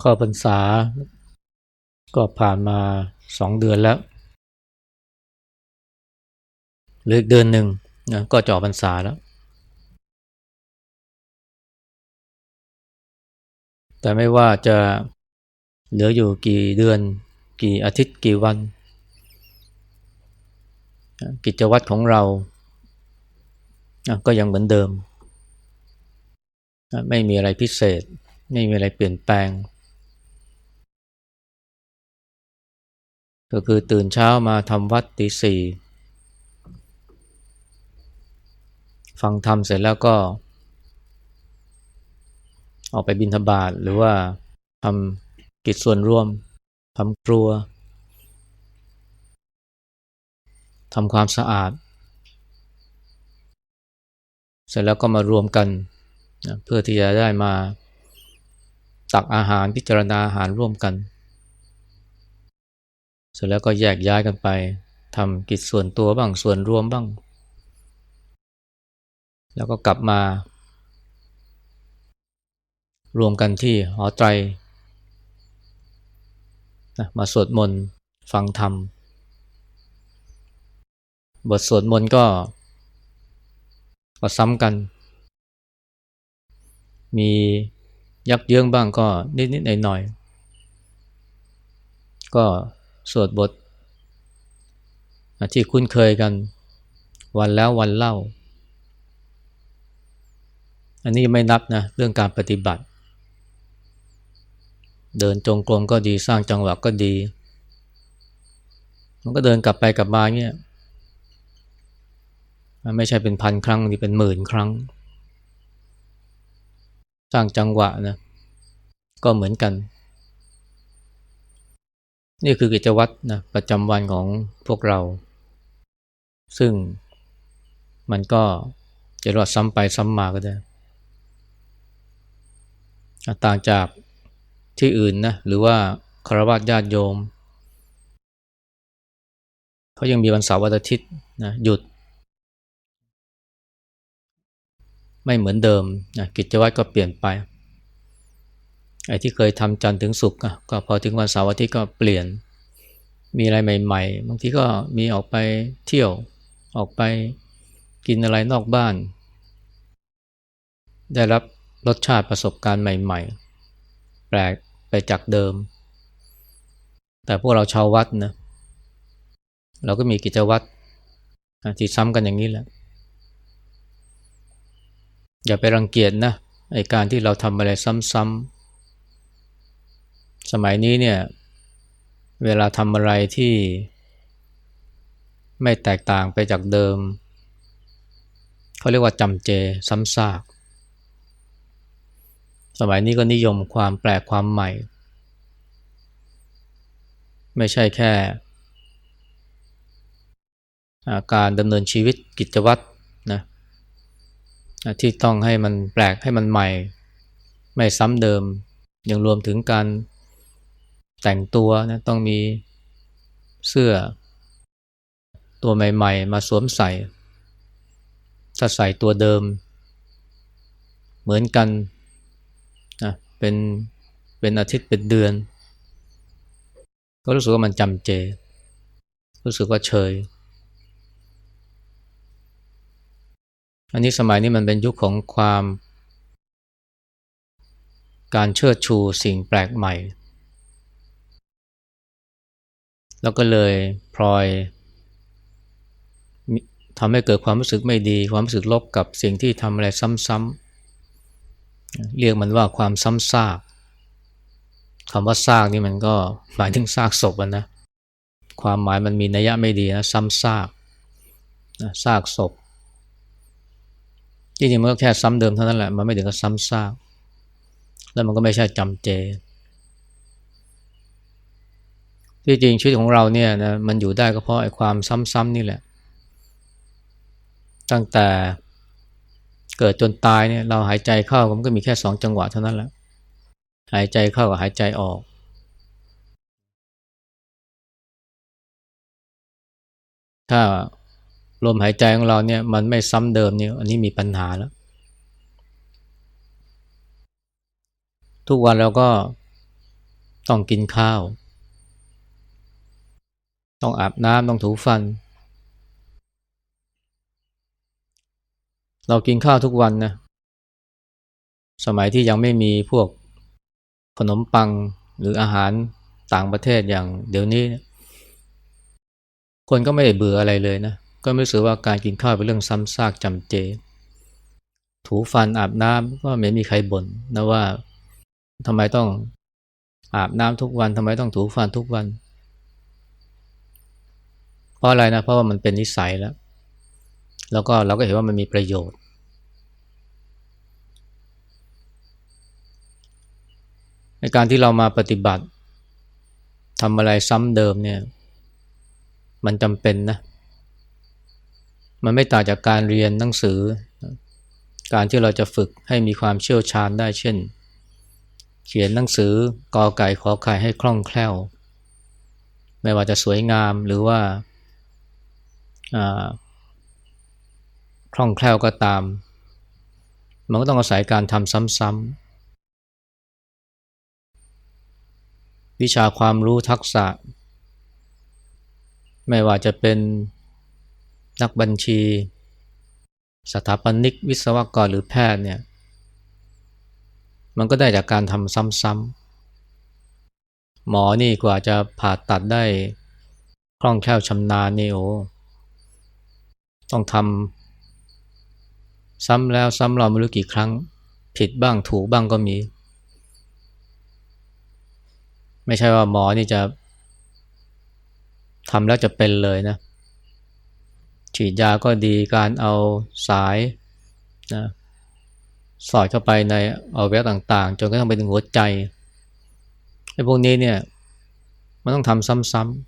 เข้าพรรษา ก็ผ่านมาสองเดือนแล้วเหรืออีกเดือนหนึ่งนะก็จะอพรรษาแล้ว แต่ไม่ว่าจะเหลืออยู่กี่เดือน กี่อาทิตย์กี่วัน กิจวัตรของเราก็ยังเหมือนเดิม ไม่มีอะไรพิเศษ ไม่มีอะไรเปลี่ยนแปลง ก็คือตื่นเช้ามาทำวัดตีสี่ฟังธรรมเสร็จแล้วก็ ออกไปบิณฑบาตหรือว่าทำกิจส่วนร่วมทำครัวทำความสะอาด เสร็จแล้วก็มารวมกันนะเพื่อที่จะได้มา ตักอาหารพิจารณาอาหารร่วมกัน เสร็จแล้วก็แยกย้ายกันไปทำกิจส่วนตัวบ้างส่วนรวมบ้าง แล้วก็กลับมา รวมกันที่หอไตรนะมาสวดมนต์ฟังธรรม บทสวดมนต์ก็ก็ซ้ำกัน มี ยักเยื้องบ้างก็นิดๆหน่อยๆก็สวดบทที่คุ้นเคยกันวันแล้ววันเล่า อันนี้ไม่นับนะเรื่องการปฏิบัติ เดินจงกรมก็ดีสร้างจังหวะก็ดี มันก็เดินกลับไปกลับมาเงี้ยมันไม่ใช่เป็นพันครั้งนี่เป็นหมื่นครั้ง สร้างจังหวะนะก็เหมือนกัน นี่คือกิจวัตรนะประจำวันของพวกเรา ซึ่งมันก็จะรอดซ้ำไปซ้ำมาก็ได้ ต่างจากที่อื่นนะหรือว่าคารวะญาติโยม เขายังมีวันเสาร์วันอาทิตย์นะหยุด ไม่เหมือนเดิมนะกิจวัตรก็เปลี่ยนไปไอ้ที่เคยทำจันทร์ถึงศุกร์ก็พอถึงวันเสาร์อาทิตย์ก็เปลี่ยน มีอะไรใหม่ ๆ บางทีก็มีออกไปเที่ยวออกไปกินอะไรนอกบ้าน ได้รับรสชาติประสบการณ์ใหม่ ๆ แปลกไปจากเดิม แต่พวกเราชาววัดนะเราก็มีกิจวัตรที่ซ้ำกันอย่างนี้แหละ อย่าไปรังเกียจนะไอการที่เราทำอะไรซ้ำๆสมัยนี้เนี่ย เวลาทำอะไรที่ไม่แตกต่างไปจากเดิม เขาเรียกว่าจำเจซ้ำซาก สมัยนี้ก็นิยมความแปลกความใหม่ ไม่ใช่แค่ การดำเนินชีวิตกิจวัตร ที่ต้องให้มันแปลกให้มันใหม่ ไม่ซ้ำเดิม ยังรวมถึงการแต่งตัวนะต้องมีเสื้อ ตัวใหม่ ๆ มาสวมใส่ ถ้าใส่ตัวเดิม เหมือนกันนะเป็นเป็นอาทิตย์เป็นเดือน ก็รู้สึกว่ามันจำเจ รู้สึกว่าเฉย อันนี้สมัยนี้มันเป็นยุคของความ การเชิดชูสิ่งแปลกใหม่ แล้วก็เลยพลอยทำให้เกิดความรู้สึกไม่ดี ความรู้สึกลบกับสิ่งที่ทำอะไรซ้ำๆเรียกมันว่าความซ้ำซากคำว่าซากนี่มันก็หมายถึงซากศพนะ ความหมายมันมีนัยยะไม่ดีนะซ้ำซากซากศพ จริงๆมันก็แค่ซ้ำเดิมเท่านั้นแหละ มันไม่ถึงกับซ้ำซากแล้วมันก็ไม่ใช่จำเจ ที่จริงชีวิตของเราเนี่ยนะมันอยู่ได้ก็เพราะไอ้ความซ้ำๆนี่แหละ ตั้งแต่เกิดจนตายเนี่ยเราหายใจเข้ามันก็มีแค่สองจังหวะเท่านั้นแหละ หายใจเข้ากับหายใจออกถ้า ลมหายใจของเราเนี่ยมันไม่ซ้ำเดิมเนี่ยอันนี้มีปัญหาแล้ว ทุกวันเราก็ต้องกินข้าว ต้องอาบน้ำต้องถูฟัน เรากินข้าวทุกวันนะสมัยที่ยังไม่มีพวกขนมปังหรืออาหารต่างประเทศอย่างเดี๋ยวนี้ คนก็ไม่ได้เบื่ออะไรเลยนะ ก็ไม่รู้สึกว่าการกินข้าวเป็นเรื่องซ้ำซากจำเจ ถูฟันอาบน้ำก็ไม่มีใครบ่นนะว่าทำไมต้องอาบน้ำทุกวันทำไมต้องถูฟันทุกวัน เพราะอะไรนะเพราะว่ามันเป็นนิสัยแล้ว แล้วก็เราก็เห็นว่ามันมีประโยชน์ ในการที่เรามาปฏิบัติทำอะไรซ้ำเดิมเนี่ย มันจำเป็นนะ มันไม่ต่างจากการเรียนหนังสือ การที่เราจะฝึกให้มีความเชี่ยวชาญได้เช่น เขียนหนังสือกอไก่ขอไข่ให้คล่องแคล่ว ไม่ว่าจะสวยงามหรือว่าคล่องแคล่วก็ตาม มันก็ต้องอาศัยการทำซ้ำๆวิชาความรู้ทักษะ ไม่ว่าจะเป็น นักบัญชี สถาปนิก วิศวกรหรือแพทย์เนี่ยมันก็ได้จากการทำซ้ำๆหมอนี่กว่าจะผ่าตัดได้คล่องแคล่วชำนาญนี่โอ้ต้องทำซ้ำแล้วซ้ำเราไม่รู้กี่ครั้ง ผิดบ้างถูกบ้างก็มี ไม่ใช่ว่าหมอนี่จะทำแล้วจะเป็นเลยนะ ฉีดยาก็ดีการเอาสายนะสอดเข้าไปในอวัยวะต่างๆ จนกระทั่งไปถึงหัวใจไอ้พวกนี้เนี่ยมันต้องทำซ้ำๆ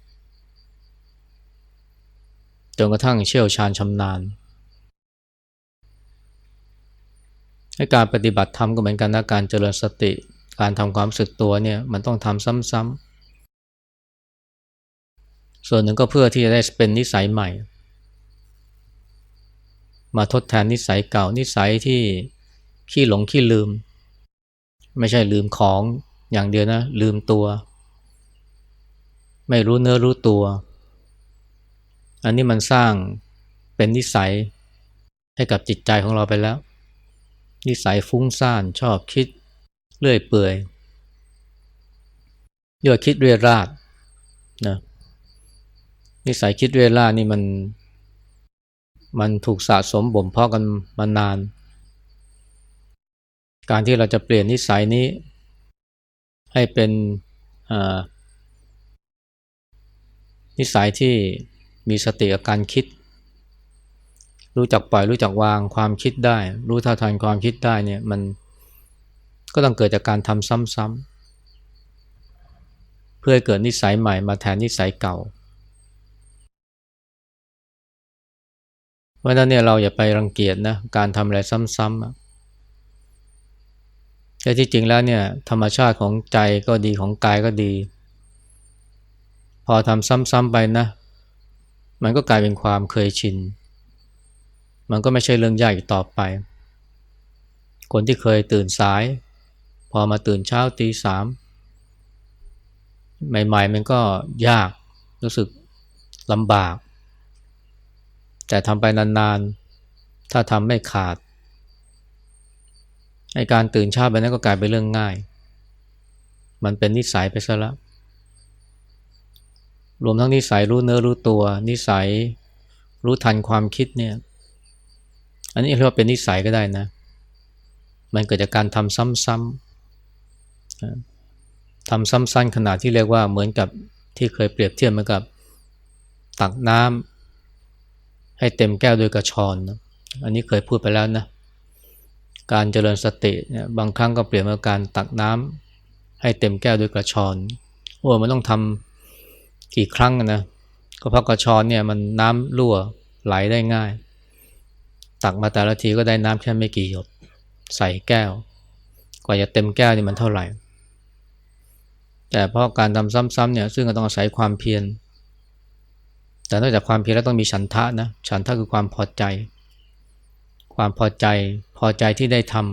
จนกระทั่งเชี่ยวชาญชำนาญให้การปฏิบัติธรรมก็เหมือนกันนะการเจริญสติ การทำความสึกตัวเนี่ยมันต้องทำซ้ำๆส่วนหนึ่งก็เพื่อที่จะได้เป็นนิสัยใหม่ มาทดแทนนิสัยเก่านิสัยที่ขี้หลงขี้ลืม ไม่ใช่ลืมของอย่างเดียวนะ ลืมตัว ไม่รู้เนื้อรู้ตัว อันนี้มันสร้างเป็นนิสัยให้กับจิตใจของเราไปแล้ว นิสัยฟุ้งซ่านชอบคิดเรื่อยเปื่อยเรื่อคิดเรื่อยราดนะนิสัยคิดเรื่อยราดนี่มัน มันถูกสะสมบ่มเพาะกันมานาน การที่เราจะเปลี่ยนนิสัยนี้ ให้เป็นนิสัยที่มีสติกับการคิด รู้จักปล่อยรู้จักวางความคิดได้ รู้ท่าทางความคิดได้เนี่ยมันก็ต้องเกิดจากการทำซ้ำๆเพื่อให้เกิดนิสัยใหม่มาแทนนิสัยเก่า เพราะนั้นเนี่ยเราอย่าไปรังเกียจนะการทำอะไรซ้ำๆแต่ที่จริงแล้วเนี่ยธรรมชาติของใจก็ดีของกายก็ดี พอทำซ้ำๆไปนะ มันก็กลายเป็นความเคยชิน มันก็ไม่ใช่เรื่องยากอีกต่อไป คนที่เคยตื่นสาย พอมาตื่นเช้าตีสามใหม่ๆมันก็ยากรู้สึกลำบาก แต่ทำไปนานๆ ถ้าทำไม่ขาดไอการตื่นเช้าแบบนั้นก็กลายเป็นเรื่องง่าย มันเป็นนิสัยไปซะล้วรวมทั้งนิสัยรู้เนื้อรู้ตัว นิสัยรู้ทันความคิดเนี่ย อันนี้เรียกว่าเป็นนิสัยก็ได้นะ มันเกิดจากการทำซ้ำๆทำซ้ำๆขนาดที่เรียกว่าเหมือนกับที่เคยเปรียบเทียบเหมือนกับ ตักน้ำ ให้เต็มแก้วโดยกระชอนนะอันนี้เคยพูดไปแล้วนะ การเจริญสติเนี่ยบางครั้งก็เปลี่ยนมาการตักน้ำให้เต็มแก้วด้วยกระชอนโอ้มันต้องทำกี่ครั้งนะก็เพราะกระชอนเนี่ยมันน้ำรั่วไหลได้ง่าย ตักมาแต่ละทีก็ได้น้ำแค่ไม่กี่หยดใส่แก้ว กว่าจะเต็มแก้วนี่มันเท่าไหร่ แต่เพราะการทำซ้ำๆเนี่ยซึ่งก็ต้องอาศัยความเพียร แต่นอกจากความเพียรแล้วต้องมีฉันทะนะฉันทะคือความพอใจ ความพอใจพอใจที่ได้ทำ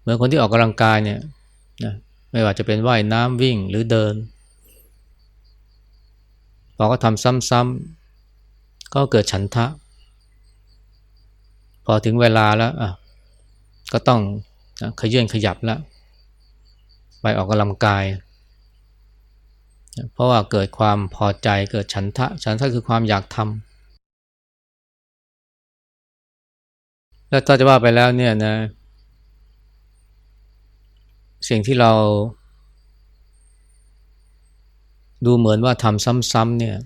เหมือนคนที่ออกกำลังกายเนี่ยนะไม่ว่าจะเป็นว่ายน้ำวิ่งหรือเดินพอก็ทำซ้ำๆก็เกิดฉันทะ พอถึงเวลาแล้วอะก็ต้องขยื่นขยับแล้วไปออกกำลังกาย เพราะว่าเกิดความพอใจเกิดฉันทะ ฉันทะคือความอยากทำแล้วถ้าจะว่าไปแล้วเนี่ยนะ สิ่งที่เราดูเหมือนว่าทำซ้ำๆเนี่ย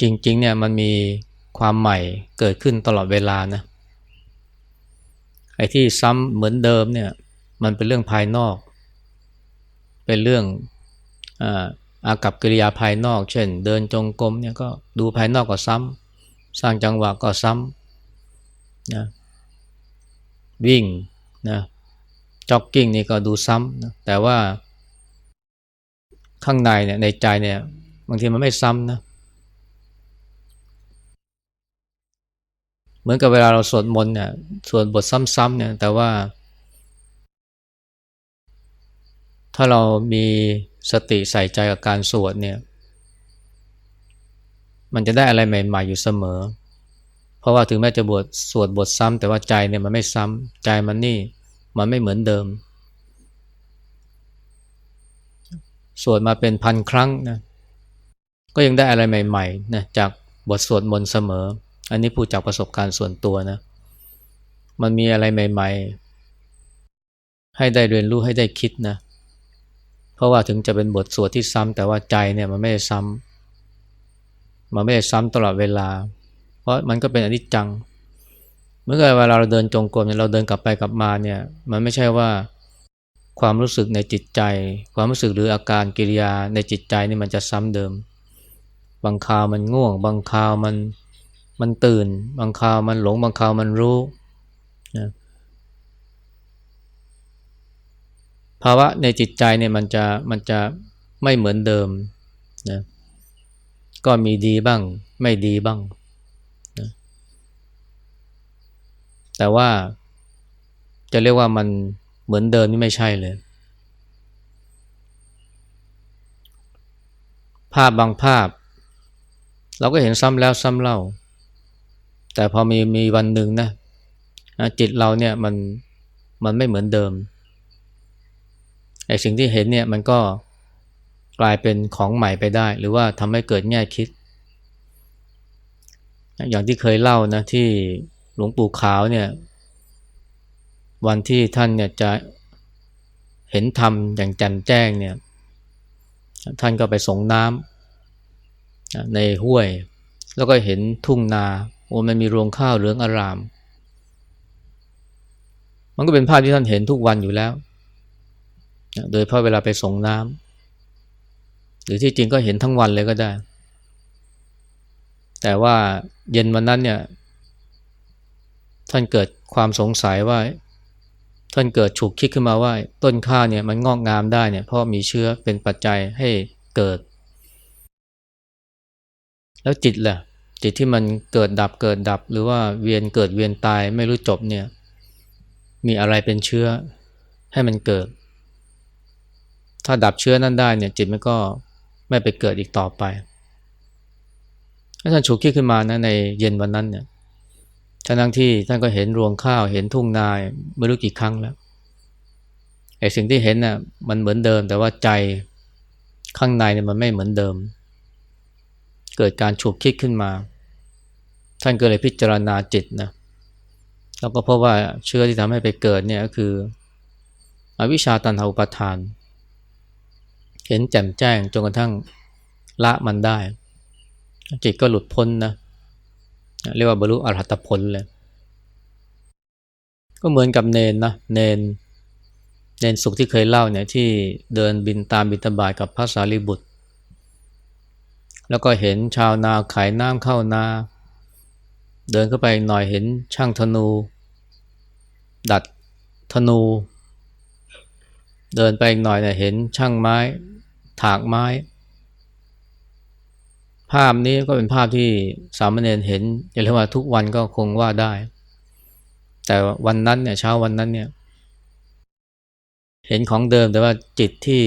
จริงๆเนี่ยมันมีความใหม่เกิดขึ้นตลอดเวลานะไอ้ที่ซ้ำเหมือนเดิมเนี่ย มันเป็นเรื่องภายนอก เป็นเรื่อง อากับกิริยาภายนอก เช่น เดินจงกรมเนี่ยก็ดูภายนอกก็ซ้ำสร้างจังหวะก็ซ้ำนะวิ่งนะจ็อกกิ้งนี่ก็ดูซ้ำนะแต่ว่า ข้างในเนี่ยในใจเนี่ยบางทีมันไม่ซ้ำนะเหมือนกับเวลาเราสวดมนต์เนี่ยสวดบทซ้ำๆเนี่ยแต่ว่า ถ้าเรามี สติใส่ใจกับการสวดเนี่ย มันจะได้อะไรใหม่ ๆ อยู่เสมอ เพราะว่าถึงแม้จะบทสวดบทซ้ำแต่ว่าใจเนี่ยมันไม่ซ้ำใจมันนี่มันไม่เหมือนเดิม สวดมาเป็นพันครั้งนะก็ยังได้อะไรใหม่ๆนะจากบทสวดมนต์เสมอ อันนี้พูดจากประสบการณ์ส่วนตัวนะ มันมีอะไรใหม่ ๆ ให้ได้เรียนรู้ให้ได้คิดนะเราะว่าถึงจะเป็นบทสวดที่ซ้ำแต่ว่าใจเนี่ยมันไม่ได้ซ้ำมันไม่ได้ซ้ำตลอดเวลา เพราะมันก็เป็นอนิจจัง เมื่อเวลาเราเดินจงกรมเนี่ยเราเดินกลับไปกลับมาเนี่ยมันไม่ใช่ว่าความรู้สึกในจิตใจ ความรู้สึกหรืออาการกิริยาในจิตใจนี่มันจะซ้ำเดิม บางคราวมันง่วง บางคราวมันมันตื่น บางคราวมันหลง บางคราวมันรู้นะ ภาวะในจิตใจเนี่ยมันจะมันจะไม่เหมือนเดิมนะก็มีดีบ้าง ไม่ดีบ้างนะแต่ว่าจะเรียกว่ามันเหมือนเดิมนี่ไม่ใช่เลย ภาพบางภาพ เราก็เห็นซ้ำแล้วซ้ำเล่า แต่พอมีมีวันหนึ่งนะจิตเราเนี่ยมันมันไม่เหมือนเดิม ไอ้สิ่งที่เห็นเนี่ยมันก็กลายเป็นของใหม่ไปได้ หรือว่าทำให้เกิดแง่คิด อย่างที่เคยเล่านะที่หลวงปู่ขาวเนี่ยวันที่ท่านเนี่ยจะเห็นธรรมอย่างแจ่มแจ้งเนี่ยท่านก็ไปส่งน้ำในห้วย แล้วก็เห็นทุ่งนาโอ้มันมีรวงข้าวเหลืองอาราม มันก็เป็นภาพที่ท่านเห็นทุกวันอยู่แล้ว โดยเพราะเวลาไปส่งน้ำหรือที่จริงก็เห็นทั้งวันเลยก็ได้ แต่ว่าเย็นวันนั้นเนี่ย ท่านเกิดความสงสัยว่า ท่านเกิดฉุกคิดขึ้นมาว่า ต้นข้าวเนี่ยมันงอกงามได้เนี่ยเพราะมีเชื้อเป็นปัจจัยให้เกิด แล้วจิตแหละจิตที่มันเกิดดับเกิดดับ หรือว่าเวียนเกิดเวียนตายไม่รู้จบเนี่ย มีอะไรเป็นเชื้อให้มันเกิด ถ้าดับเชื้อนั้นได้เนี่ยจิตมันก็ไม่ไปเกิดอีกต่อไปถ้าท่านฉุกคิดขึ้นมานะในเย็นวันนั้นเนี่ยทั้งที่ท่านก็เห็นรวงข้าวเห็นทุ่งนาไม่รู้กี่ครั้งแล้วไอ้สิ่งที่เห็นน่ะมันเหมือนเดิม แต่ว่าใจข้างในเนี่ยมันไม่เหมือนเดิม เกิดการฉุกคิดขึ้นมา ท่านก็เลยพิจารณาจิตนะแล้วก็พบว่าเชื้อที่ทำให้ไปเกิดเนี่ยก็คือ อวิชชาตันหาอุปทานเห็นแจ่มแจ้งจนกระทั่งละมันได้ จิตก็หลุดพ้นนะเรียกว่าบรรลุอรหัตผลเลยก็เหมือนกับเนนนะเนนเนนสุขที่เคยเล่าเนี่ยที่เดินบินตามบินตบายกับพระสารีบุตร แล้วก็เห็นชาวนาขายน้ำเข้านา เดินเข้าไปหน่อยเห็นช่างธนู ดัดธนู เดินไปอีกหน่อยเนี่ยเห็นช่างไม้ ถากไม้ ภาพนี้ก็เป็นภาพที่สามเณรเห็นอย่าเรียกว่าทุกวันก็คงว่าได้ แต่วันนั้นเนี่ยเช้าวันนั้นเนี่ยเหเห็นของเดิมแต่ว่าจิตที่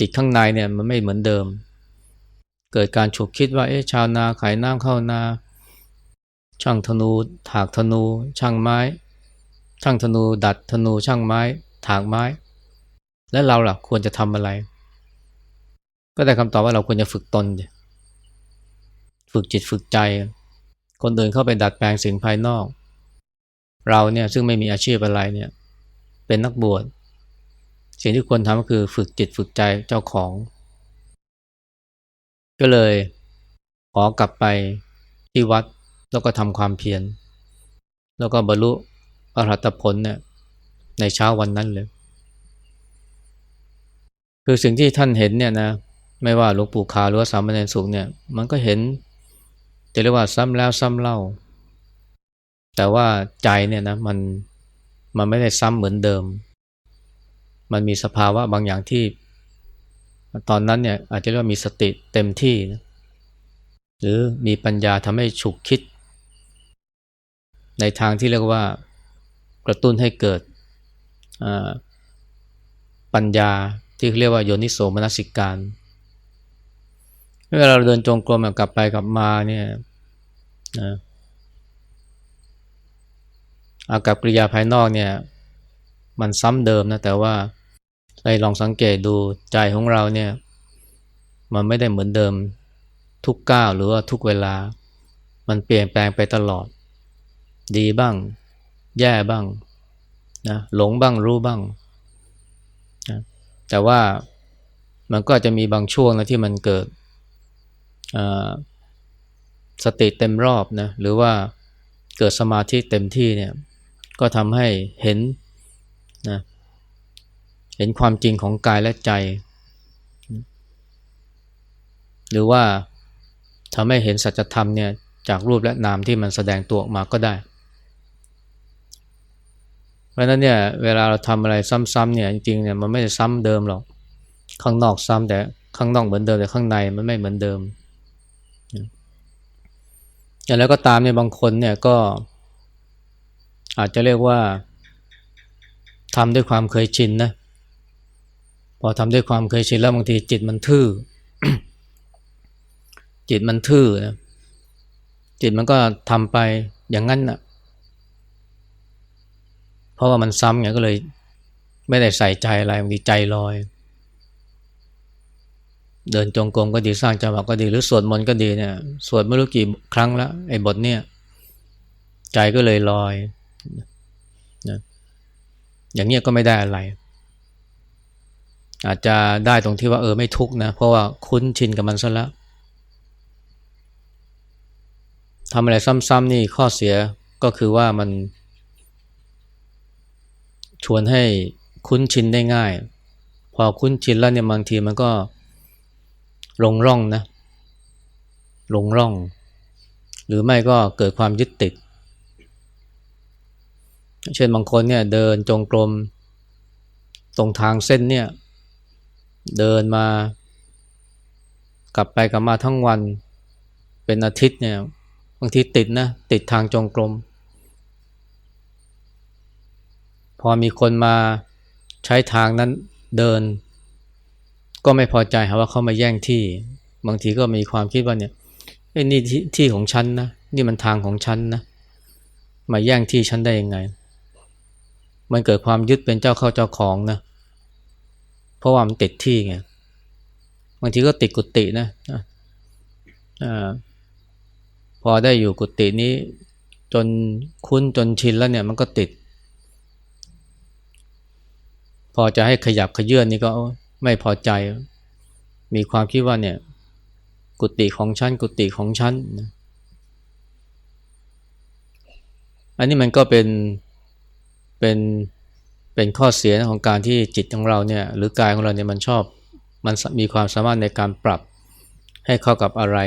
จิตข้างในเนี่ยมันไม่เหมือนเดิม เกิดการฉุกคิดว่าเอ๊ะชาวนาขายน้ำเข้านา ช่างธนู ถากธนู ช่างไม้ ช่างธนู ดัดธนู ช่างไม้ ถากไม้ และเราล่ะควรจะทำอะไร ก็ได้คำตอบว่าเราควรจะฝึกตน ฝึกจิตฝึกใจ คนอื่นเข้าไปดัดแปลงสิ่งภายนอก เราเนี่ยซึ่งไม่มีอาชีพอะไรเนี่ยเป็นนักบวชสิ่งที่ควรทำก็คือฝึกจิตฝึกใจเจ้าของ ก็เลยขอกลับไปที่วัดแล้วก็ทำความเพียรแล้วก็บรรลุอรหัตผลเนี่ยในเช้าวันนั้นเลย คือสิ่งที่ท่านเห็นเนี่ยนะ ไม่ว่าหลวงปู่คาหรือว่าสามเณรสุขเนี่ย มันก็เห็นจะเรียกว่าซ้ำแล้วซ้ำเล่า แต่ว่าใจเนี่ยนะมันมันไม่ได้ซ้ำเหมือนเดิม มันมีสภาวะบางอย่างที่ ตอนนั้นเนี่ยอาจจะเรียกว่ามีสติเต็มที่นะหรือมีปัญญาทำให้ฉุกคิด ในทางที่เรียกว่ากระตุ้นให้เกิดปัญญาที่เรียกว่าโยนิโสมนสิการเเวลาเราเดินจงกรมกลับไปกลับมาเนี่ยนะอากับกริยาภายนอกเนี่ย มันซ้ำเดิมนะแต่ว่าให้ลองสังเกตดูใจของเราเนี่ย มันไม่ได้เหมือนเดิมทุกก้าวหรือว่าทุกเวลา มันเปลี่ยนแปลงไปตลอด ดีบ้าง แย่บ้างนะหลงบ้างรู้บ้างนะแต่ว่ามันก็จะมีบางช่วงนะที่มันเกิด สติเต็มรอบนะหรือว่าเกิดสมาธิเต็มที่เนี่ยก็ทำให้เห็นนะเห็นความจริงของกายและใจ หรือว่าทำให้เห็นสัจธรรมเนี่ยจากรูปและนามที่มันแสดงตัวออกมาก็ได้ เพราะนั้นเนี่ยเวลาเราทำอะไรซ้ำๆเนี่ยจริงๆเนี่ยมันไม่ได้ซ้ำเดิมหรอก ข้างนอกซ้ำแต่ข้างนอกเหมือนเดิมแต่ข้างในมันไม่เหมือนเดิม แล้วก็ตามเนี่ยบางคนเนี่ยก็ อาจจะเรียกว่าทำด้วยความเคยชินนะพอทำด้วยความเคยชินแล้วบางทีจิตมันทื่อ จิตมันทื่อนะจิตมันก็ทำไปอย่างนั้นนะ่ะเพราะว่ามันซ้ำไงก็เลย ไม่ได้ใส่ใจอะไรบางทีใจลอย เดินจงกรมก็ดีสร้างจังหวะก็ดีหรือสวดมนต์ก็ดีเนี่ยสวดไม่รู้กี่ครั้งแล้วไอ้บทเนี่ยใจก็เลยลอยนะอย่างเงี้ยก็ไม่ได้อะไร อาจจะได้ตรงที่ว่าเออไม่ทุกนะ เพราะว่าคุ้นชินกับมันซะแล้วทำอะไรซ้ำๆนี่ข้อเสียก็คือว่ามัน ชวนให้คุ้นชินได้ง่าย พอคุ้นชินแล้วเนี่ยบางทีมันก็ ลงร่องนะลงร่อง หรือไม่ก็เกิดความยึดติด เช่นบางคนเนี่ยเดินจงกรมตรงทางเส้นเนี่ยเดินมากลับไปกลับมาทั้งวันเป็นอาทิตย์เนี่ยบางทีติดนะติดทางจงกรม พอมีคนมาใช้ทางนั้นเดิน ก็ไม่พอใจหาว่าเขามาแย่งที่ บางทีก็มีความคิดว่าเนี่ยไอ้นี่ที่ที่ของฉันนะนี่มันทางของฉันนะมาแย่งที่ฉันได้ยังไง มันเกิดความยึดเป็นเจ้าเข้าเจ้าของนะเพราะว่ามันติดที่ไงบางทีก็ติดกุฏินะอพอได้อยู่กุฏินี้จนคุ้นจนชินแล้วเนี่ยมันก็ติด พอจะให้ขยับขยื่นนี่ก็ ไม่พอใจ มีความคิดว่าเนี่ย กุฏิของฉันกุฏิของฉันอันนี้มันก็เป็นเป็นเป็นข้อเสียของการที่จิตของเราเนี่ย หรือกายของเราเนี่ยมันชอบมันมีความสามารถในการปรับให้เข้ากับอะไร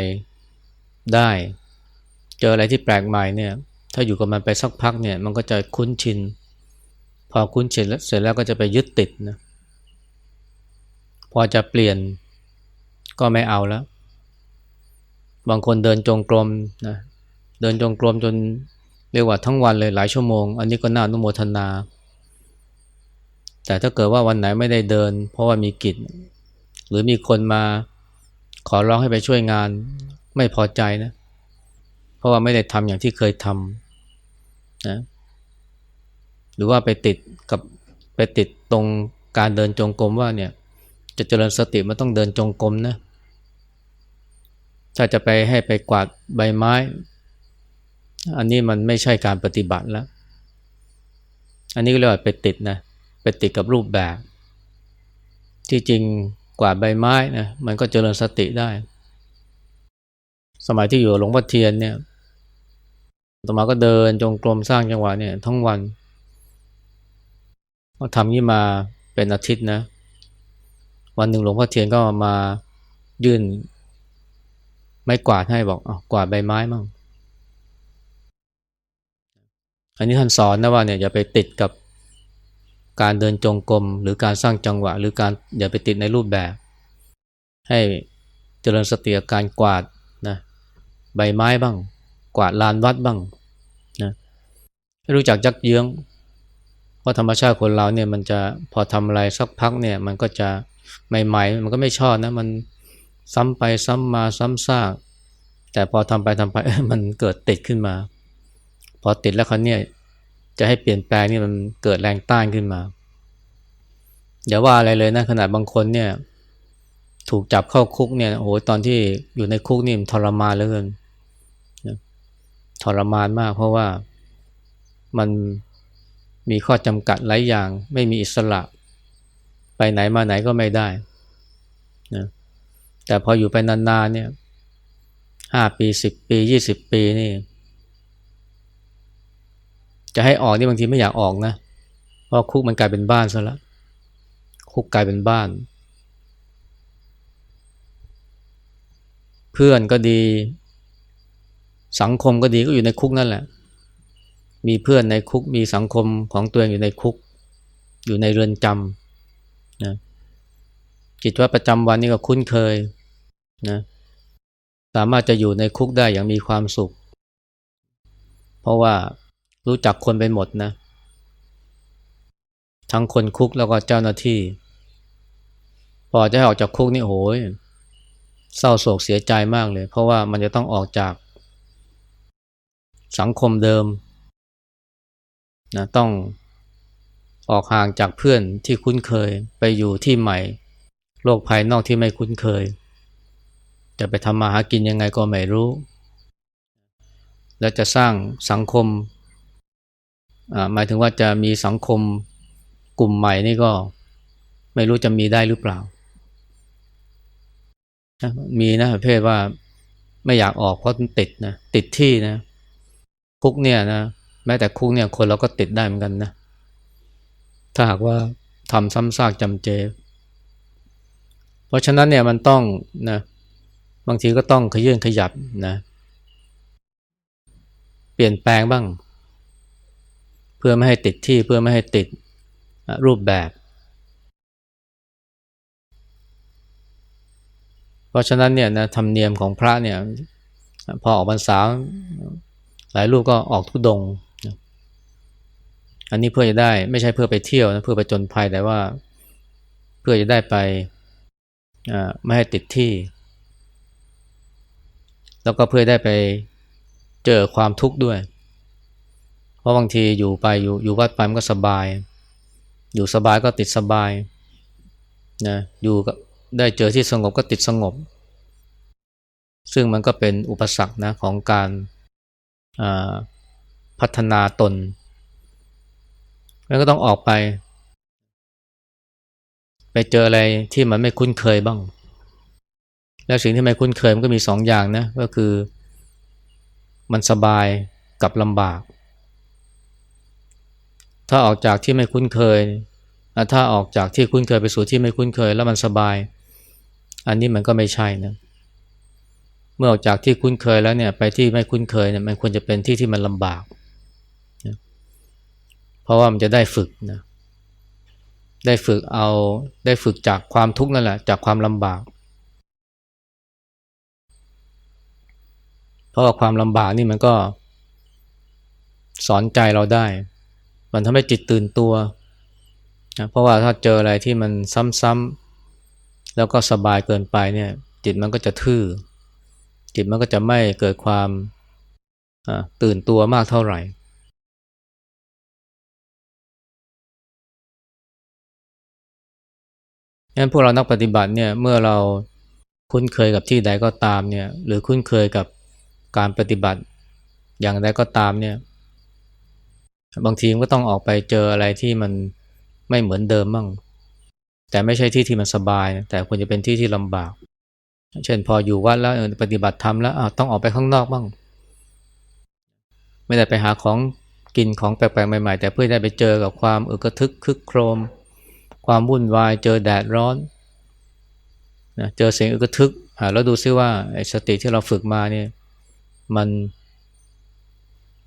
ได้ เจออะไรที่แปลกใหม่เนี่ย ถ้าอยู่กับมันไปสักพักเนี่ย มันก็จะคุ้นชิน พอคุ้นชินแล้วเสร็จแล้วก็จะไปยึดติดนะ พอจะเปลี่ยนก็ไม่เอาแล้ว บางคนเดินจงกรมนะเดินจงกรมจนเรียกว่าทั้งวันเลยหลายชั่วโมง อันนี้ก็น่านุโมทนา แต่ถ้าเกิดว่าวันไหนไม่ได้เดิน เพราะว่ามีกิจ หรือมีคนมาขอร้องให้ไปช่วยงานไม่พอใจนะ เพราะว่าไม่ได้ทำอย่างที่เคยทำนะหรือว่าไปติดกับไปติดตรงการเดินจงกรมว่าเนี่ย จะเจริญสติมันต้องเดินจงกรมนะ ถ้าจะไปให้ไปกวาดใบไม้ อันนี้มันไม่ใช่การปฏิบัติแล้ว อันนี้ก็เรียกว่าไปติดนะ ไปติดกับรูปแบบ ที่จริงกวาดใบไม้นะมันก็เจริญสติได้ สมัยที่อยู่หลวงพ่อเทียนเนี่ยต่อมาก็เดินจงกรมสร้างจังหวะเนี่ยทั้งวันก็ทำนี้มาเป็นอาทิตย์นะ วันหนึ่งหลวงพ่อเทียนก็มายื่น ไม้กวาดให้บอกอกวาดใบไม้มั่งอันนี้ท่านสอนนะว่าเนี่ยอย่าไปติดกับการเดินจงกรมหรือการสร้างจังหวะ หรือการอย่าไปติดในรูปแบบ ให้เจริญสติการกวาดนะใบไม้บ้าง กวาดลานวัดบ้างนะให้รู้จักยักเยื้องเพราะธรรมชาติคนเราเนี่ยมันจะพอทำอะไรสักพักเนี่ยมันก็จะ ใหม่ ๆ มันก็ไม่ชอบนะ มันซ้ำไปซ้ำมาซ้ำซาก แต่พอทำไปทำไปมันเกิดติดขึ้นมา พอติดแล้วเขาเนี่ยจะให้เปลี่ยนแปลงนี่มันเกิดแรงต้านขึ้นมา อย่าว่าอะไรเลยนะขนาดบางคนเนี่ย ถูกจับเข้าคุกเนี่ยโอ้โหตอนที่อยู่ในคุกนี่มันทรมานเหลือเกินทรมานมาก เพราะว่ามันมีข้อจำกัดหลายอย่าง ไม่มีอิสระ ไปไหนมาไหนก็ไม่ได้นะแต่พออยู่ไปนานๆเนี่ยห้าปีสิบปียี่สิบปีนี่ จะให้ออกนี่บางทีไม่อยากออกนะ เพราะคุกมันกลายเป็นบ้านซะแล้วคุกกลายเป็นบ้าน เพื่อนก็ดี สังคมก็ดีก็อยู่ในคุกนั่นแหละ มีเพื่อนในคุกมีสังคมของตัวเองอยู่ในคุก อยู่ในเรือนจำ นะจิตวัตรประจำวันนี่ก็คุ้นเคยนะสามารถจะอยู่ในคุกได้อย่างมีความสุข เพราะว่ารู้จักคนไปหมดนะ ทั้งคนคุกแล้วก็เจ้าหน้าที่ พอจะออกจากคุกนี่โอ้ยเศร้าโศกเสียใจมากเลย เพราะว่ามันจะต้องออกจากสังคมเดิมนะต้อง ออกห่างจากเพื่อนที่คุ้นเคยไปอยู่ที่ใหม่ โลกภายนอกที่ไม่คุ้นเคย จะไปทำมาหากินยังไงก็ไม่รู้ แล้วจะสร้างสังคมหมายถึงว่าจะมีสังคมกลุ่มใหม่นี่ก็ ไม่รู้จะมีได้หรือเปล่า มีนะประเภทว่าไม่อยากออกเพราะติดนะติดที่นะคุกเนี่ยนะแม้แต่คุกเนี่ยคนเราก็ติดได้เหมือนกันนะ ถ้าหากว่าทำซ้ำซากจำเจ เพราะฉะนั้นเนี่ยมันต้องนะบางทีก็ต้องขยื่นขยับนะเปลี่ยนแปลงบ้าง เพื่อไม่ให้ติดที่เพื่อไม่ให้ติดรูปแบบ เพราะฉะนั้นเนี่ยนะธรรมเนียมของพระเนี่ยพอออกพรรษาหลายรูปก็ออกทุดง อันนี้เพื่อจะได้ไม่ใช่เพื่อไปเที่ยวนะเพื่อไปจนภัยแต่ว่า เพื่อจะได้ไปไม่ให้ติดที่ แล้วก็เพื่อได้ไปเจอความทุกข์ด้วย เพราะบางทีอยู่ไปอยู่อยู่วัดไปมันก็สบาย อยู่สบายก็ติดสบายนะอยู่ก็ได้เจอที่สงบก็ติดสงบ ซึ่งมันก็เป็นอุปสรรคนะของการพัฒนาตน แล้วก็ต้องออกไป ไปเจออะไรที่มันไม่คุ้นเคยบ้าง แล้วสิ่งที่ไม่คุ้นเคยมันก็มีสองอย่างนะก็คือ มันสบายกับลำบาก ถ้าออกจากที่ไม่คุ้นเคย ถ้าออกจากที่คุ้นเคยไปสู่ที่ไม่คุ้นเคย แล้วมันสบาย อันนี้มันก็ไม่ใช่นะเมื่อออกจากที่คุ้นเคยแล้วเนี่ยไปที่ไม่คุ้นเคยเนี่ยมันควรจะเป็นที่ที่มันลำบาก เพราะว่ามันจะได้ฝึกนะได้ฝึกเอาได้ฝึกจากความทุกข์นั่นแหละ จากความลำบาก เพราะว่าความลำบากนี่มันก็ สอนใจเราได้ มันทำให้จิตตื่นตัวนะเพราะว่าถ้าเจออะไรที่มันซ้ำๆแล้วก็สบายเกินไปเนี่ย จิตมันก็จะทื่อ จิตมันก็จะไม่เกิดความตื่นตัวมากเท่าไหร่ งั้นพวกเรานักปฏิบัติเนี่ยเมื่อเราคุ้นเคยกับที่ใดก็ตามเนี่ยหรือคุ้นเคยกับการปฏิบัติอย่างใดก็ตามเนี่ยบางทีก็ต้องออกไปเจออะไรที่มันไม่เหมือนเดิมบ้างแต่ไม่ใช่ที่ที่มันสบาย แต่ควรจะเป็นที่ที่ลำบาก เช่นพออยู่วัดแล้วปฏิบัติธรรมแล้วต้องออกไปข้างนอกบ้าง ไม่ได้ไปหาของกินของแปลกๆใหม่ ๆ แต่เพื่อได้ไปเจอกับความอึกทึกคึกโครม ความวุ่นวาย เจอแดดร้อนนะเจอเสียงอึกทึกแล้วดูซิว่าสติที่เราฝึกมาเนี่ยมัน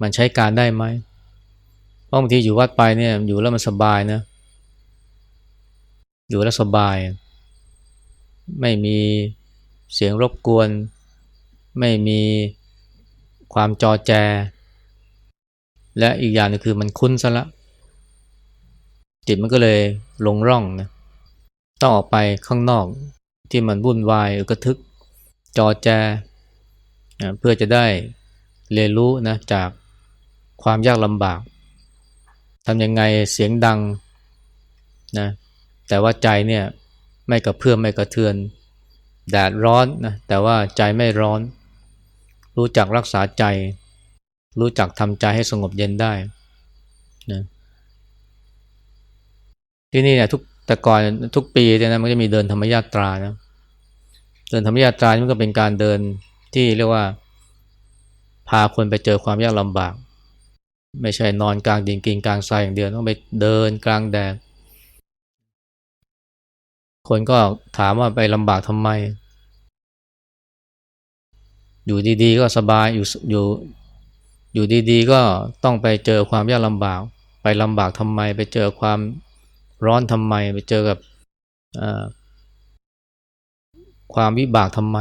มันใช้การได้ไหมบางทีอยู่วัดไปเนี่ยอยู่แล้วมันสบายนะ อยู่แล้วสบาย ไม่มีเสียงรบกวน ไม่มีความจอแจ และอีกอย่างนึงคือมันคุ้นซะละ จิตมันก็เลยลงร่องนะต้องออกไปข้างนอกที่มันวุ่นวายกระทึกจอแจเพื่อจะได้เรียนรู้นะจากความยากลำบากทำยังไงเสียงดังนะแต่ว่าใจเนี่ยไม่กระเพื่อมไม่กระเทือนแดดร้อนนะแต่ว่าใจไม่ร้อน รู้จักรักษาใจ รู้จักทำใจให้สงบเย็นได้นะ ที่นี่เนี่ยทุกแต่ก่อนทุกปีเนี่ยนะมันจะมีเดินธรรมยาตรานะเดินธรรมยาตรานี่มันก็เป็นการเดินที่เรียกว่า พาคนไปเจอความยากลำบาก ไม่ใช่นอนกลางดินกินกลางทรายอย่างเดียวต้องไปเดินกลางแดดคนก็ถามว่าไปลำบากทำไม อยู่ดีๆ ก็สบายอยู่อยู่อยู่ดีๆ ก็ต้องไปเจอความยากลำบาก ไปลำบากทำไม ไปเจอความ ร้อนทำไมไปเจอกับความวิบากทำไม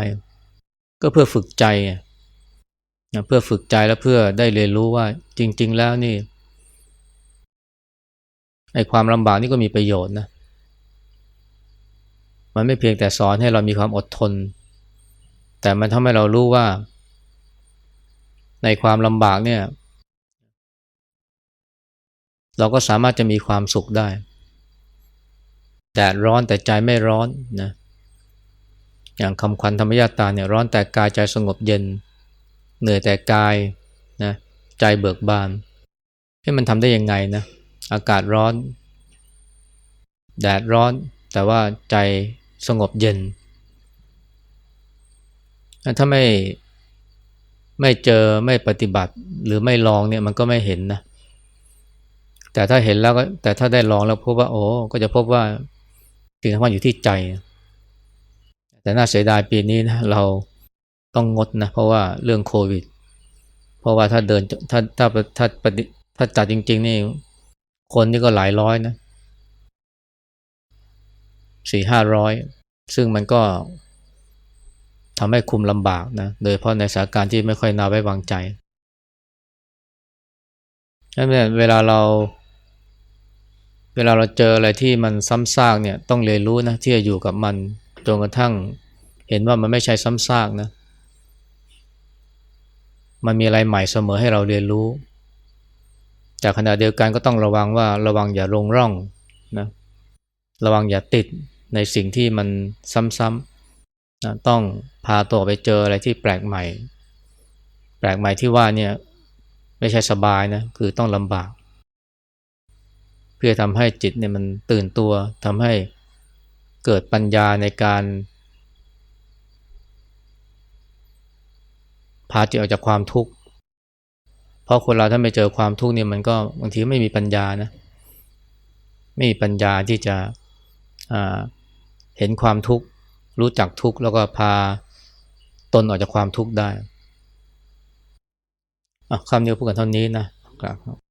ก็เพื่อฝึกใจนะเพื่อฝึกใจและเพื่อได้เรียนรู้ว่าจริง ๆ แล้วนี่ไอ้ความลำบากนี่ก็มีประโยชน์นะ มันไม่เพียงแต่สอนให้เรามีความอดทน แต่มันทำให้เรารู้ว่า ในความลำบากเนี่ย เราก็สามารถจะมีความสุขได้ แดดร้อนแต่ใจไม่ร้อนนะอย่างคำขวัญธรรมยาตาเนี่ยร้อนแต่กายใจสงบเย็น เหนื่อยแต่กายนะใจเบิกบานให้มันทำได้ยังไงนะอากาศร้อน แดดร้อน แต่ว่าใจสงบเย็น ถ้าไม่ไม่เจอไม่ปฏิบัติหรือไม่ลองเนี่ยมันก็ไม่เห็นนะแต่ถ้าเห็นแล้วก็แต่ถ้าได้ลองแล้วพบว่าโอ้ก็จะพบว่า สิ่งสำคัญอยู่ที่ใจ แต่น่าเสียดายปีนี้นะเราต้องงดนะเพราะว่าเรื่องโควิด เพราะว่าถ้าเดินถ้าถ้าถ้าปฏิถ้าจัดจริง ๆ นี่ คนนี่ก็หลายร้อยนะสี่ห้าร้อยซึ่งมันก็ทำให้คุมลำบากนะโดยเพราะในสถานการณ์ที่ไม่ค่อยน่าไว้วางใจนั่นเวลาเรา เวลาเราเจออะไรที่มันซ้ำซากเนี่ยต้องเรียนรู้นะที่จะอยู่กับมันจนกระทั่งเห็นว่ามันไม่ใช่ซ้ำซากนะ มันมีอะไรใหม่เสมอให้เราเรียนรู้จากขณะเดียวกันก็ต้องระวังว่าระวังอย่าลงร่องนะระวังอย่าติดในสิ่งที่มันซ้ำๆนะต้องพาตัวไปเจออะไรที่แปลกใหม่ แปลกใหม่ที่ว่าเนี่ยไม่ใช่สบายนะคือต้องลำบาก เพื่อทำให้จิตเนี่ยมันตื่นตัวทำให้เกิดปัญญาในการพาจิตออกจากความทุกข์ เพราะคนเราถ้าไม่เจอความทุกข์เนี่ยมันก็บางทีไม่มีปัญญานะไม่มีปัญญาที่จะเห็นความทุกข์ รู้จักทุกข์แล้วก็พาตนออกจากความทุกข์ได้คำนี้พูดกันเท่านี้นะครับ